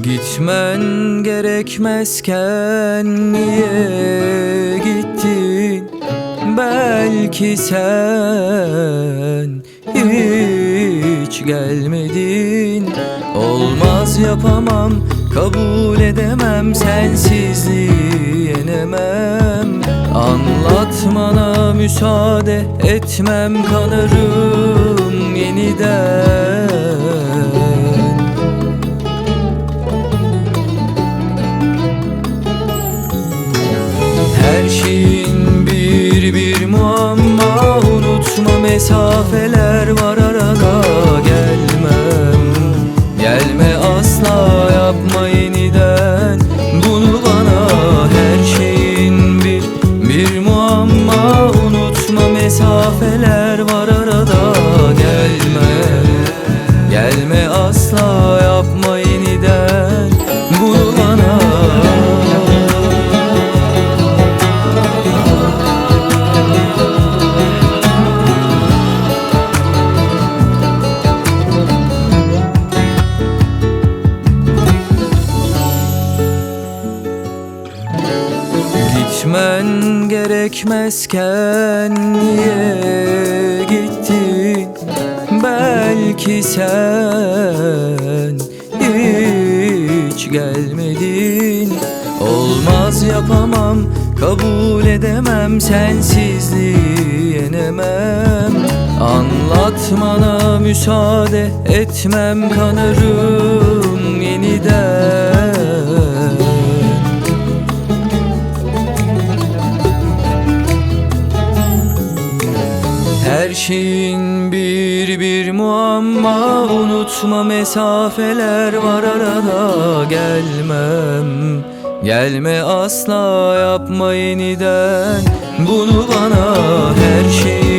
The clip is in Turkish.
Gitmen gerekmezken niye gittin? Belki sen hiç gelmedin. Olmaz yapamam, kabul edemem Sensizliği yenemem. Anlatmana müsaade etmem Kanarım yeniden mesafeler var arada Gelmem, gelme asla yapma yeniden. Bunu bana her şeyin bir bir muamma. Unutma mesafeler var arada Gelme, gelme asla Gitmen gerekmezken niye gittin? Belki sen hiç gelmedin. Olmaz yapamam, kabul edemem Sensizliği yenemem. Anlatmana müsaade etmem Kanarım yeniden Her şeyin bir bir muamma. Unutma mesafeler var arada. Gelmem, gelme asla. Yapma yeniden. Bunu bana her şeyin